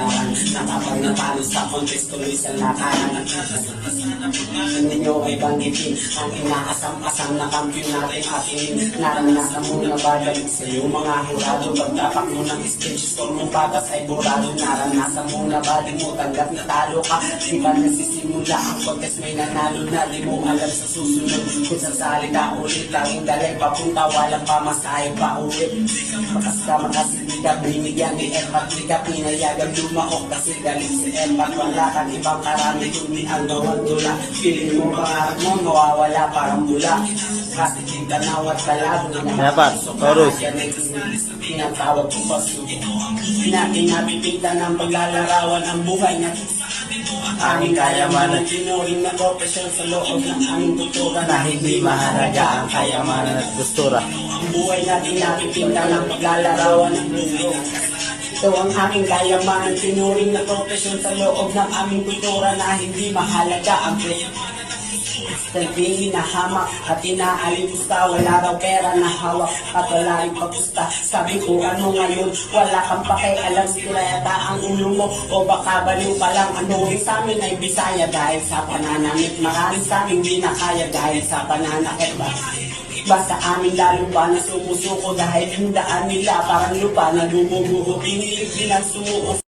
kapalaran Na kapag natalo sa contest tuloy sa lakaran Ninyo ay banggitin Ang inaasam-asam na kampiyon natin ating Naranasan mo na babalik sa iyo mga hurado Pagtapak mo ng stage score mong batas ay burado Naranasan mo na balik mo tanggap na talo ka Di ba nasisimula ang contest may nanalo na Di mo alam sa susunod kung sa salita ulit Tanging dalay papunta walang pamasahe pa ulit Makas ka makasili ka binigyan ni Erpat Di ka pinayagan lumaok kasi galing si Erpat Wala kang ibang karami kundi ang gawang tula Feeling mo pangarap mo mawawala parang bula? Kasi tingtanaw at kalabo na Dapat, chorus. yan ay tinatawag ko pasuko Natin napipitan ng paglalarawan ang buhay na Aming kayamanan, tinuring na profesyon sa loob ng aming kultura Na hindi mahalaga ang kayamanan at gustura. Ang buhay natin. Napipitan ng paglalarawan ng mundo ito ang aming kayamanan, tinuring na profesyon sa loob ng aming kultura na hindi mahalaga ang presyo. Sabihin na hamak at inaalimusta Wala raw pera na hawak at wala rin pagpusta Sabi ko ano ngayon, wala kang pakialam Sila yata ang ulo mo. O baka baliw pa lang Ano rin sa amin ay bisaya dahil sa pananamit. Marami sa amin di na kaya dahil sa pananakit ba Basta amin lalo pa na sumusuko dahil yung daan nila parang lupa na lumubuho Pinilig din ang sumuko